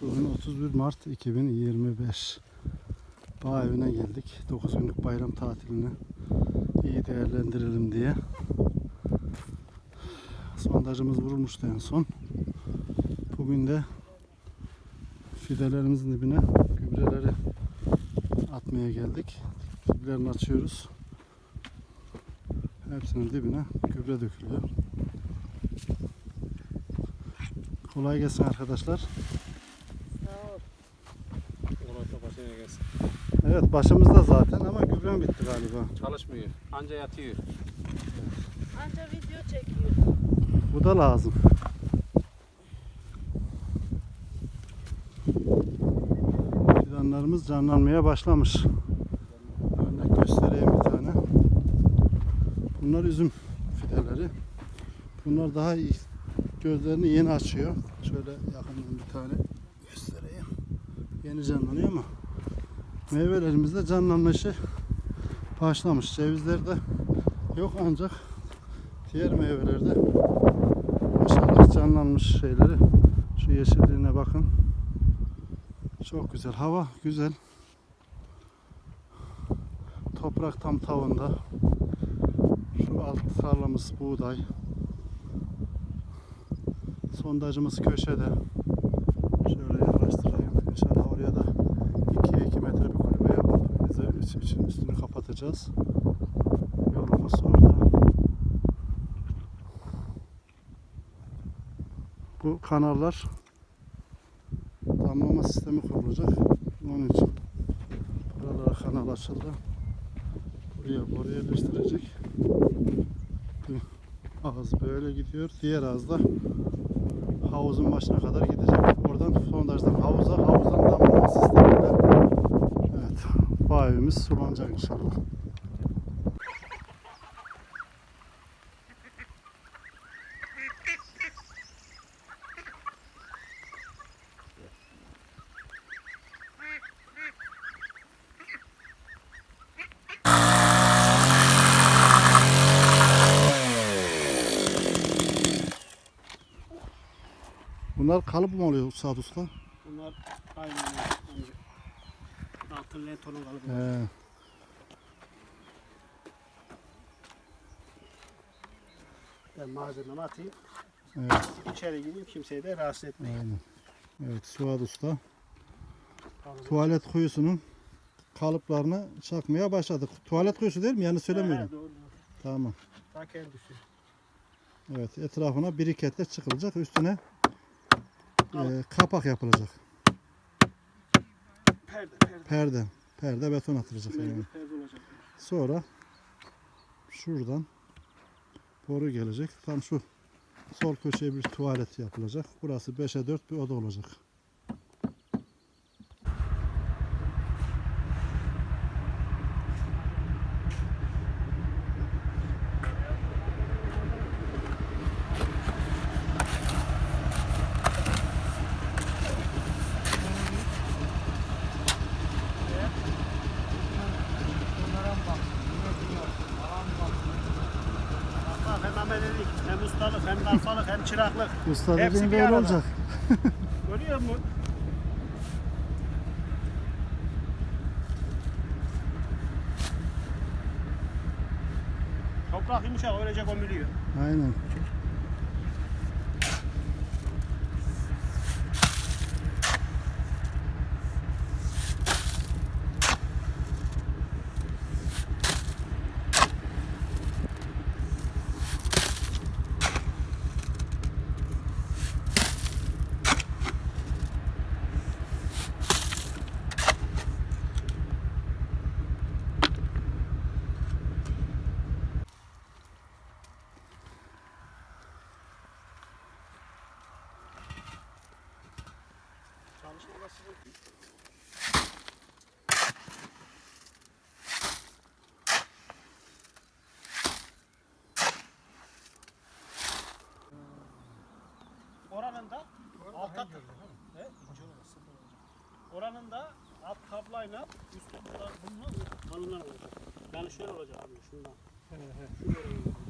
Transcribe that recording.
Bugün 31 Mart 2025. Bağ evine geldik. 9 günlük bayram tatilini iyi değerlendirelim diye. Sondajımız vurulmuştu en son. Bugün de fidelerimizin dibine gübreleri atmaya geldik. Diplerini açıyoruz. Hepsinin dibine gübre dökülüyor. Kolay gelsin arkadaşlar. Gelsin. Evet başımızda zaten ama gübrem bitti galiba. Çalışmıyor. Anca yatıyor. Anca video çekiyor. Bu da lazım. Fidanlarımız canlanmaya başlamış. Örnek göstereyim bir tane. Bunlar üzüm fideleri. Bunlar daha iyi gözlerini yeni açıyor. Şöyle yakından bir tane göstereyim. Yeni canlanıyor ama meyvelerimizde canlanması başlamış. Cevizlerde yok ancak diğer meyvelerde maşallah canlanmış şeyleri. Şu yeşilliğine bakın. Çok güzel. Hava güzel. Toprak tam tavında. Şu alt tarlamız buğday. Sondajımız köşede. Şöyle yaklaştırayım. İnşallah oraya da 2'ye 2 metre bir kulübe bize için, üstünü kapatacağız. Yolumuz orada. Bu kanallar damlama sistemi kurulacak. Onun için buralara kanal açıldı. Buraya boru yerleştirecek. Bir ağız böyle gidiyor. Diğer ağız da havuzun başına kadar gidecek. Oradan sondajdan havuza, havuzdan damlama bağ evimiz sulanacak inşallah. Bunlar kalıp mı oluyor Saat Usta? Bunlar aynı kalıbı. He. Ben malzememi atayım. Evet, İçeri gireyim kimseyi de rahatsız etmeyeyim. aynen. Evet, Suat Usta tuvalet kuyusunun kalıplarını çakmaya başladık. Tuvalet kuyusu değil mi? Yani söylemiyorum. He, doğru, doğru. Tamam. Ta kendisi. Evet, etrafına biriketle çıkılacak. Üstüne e, kapak yapılacak. Perde, perde. Perde. Perde beton atılacak. Yani. Perde olacak. Sonra şuradan boru gelecek. Tam şu sol köşeye bir tuvalet yapılacak. Burası 5'e 4 bir oda olacak. Bak hem ustalık, hem kalfalık, hem çıraklık. Usta dediğin böyle arada. olacak. Görüyor musun? Toprak yumuşak öylece gömülüyor. Aynen. Oranın da altta He? Oranın da alt kablayla üst kablolar bununla kalınlar olacak. Yani şöyle olacak abi şundan. Şöyle olacak.